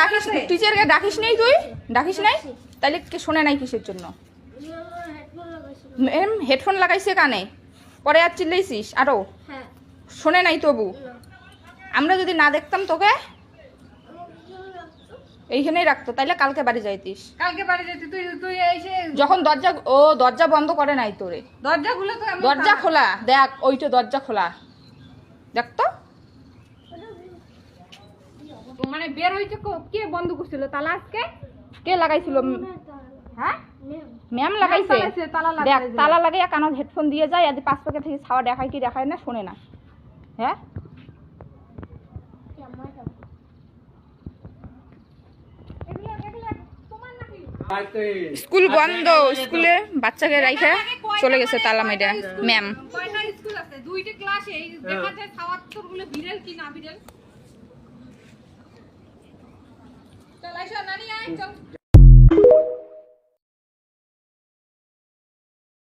ডাকিস টিচারকে ডাকিস নেই তুই? ডাকিস নাই? তাহলে কে শোনে নাই কিসের জন্য? এম হেডফোন লাগাইছে কানে? পরে আর চিল্লাইছিস? আরও? হ্যাঁ। শোনে নাই তবু। আমরা যদি না দেখতাম তোকে এইখানেই রাখতো। তাইলে কালকে বাড়ি যাইতিস। কালকে বাড়ি যেতে তুই তুই এসে যখন দরজা ও দরজা বন্ধ করে নাই তোরে। দরজা খুলে তো দরজা খোলা। দেখ ওইটা দরজা খোলা। দেখ তো। মানে বের হইছে কে বন্ধ করছিল? তালা আজকে? কে লাগাইছিল? হ্যাঁ? ম্যাম লাগাইছে? লাগাইছে, দেখ তালা লাগাইয়া কানত হেডফোন দিয়ে যায় আর পাঁচ প্যাকেট থেকে ছাওয়া দেখায় কি দেখায় না শোনে না। হ্যাঁ? স্কুল বন্ধ স্কুলে বাচ্চাকে রাইখে চলে গেছে তালা মেয়েরা ম্যাম। কয়টা স্কুল আছে? দুইটা ক্লাসে এই দেখা যায় সাওয়াত্তরগুলো বিড়াল কি না 还需哪里呀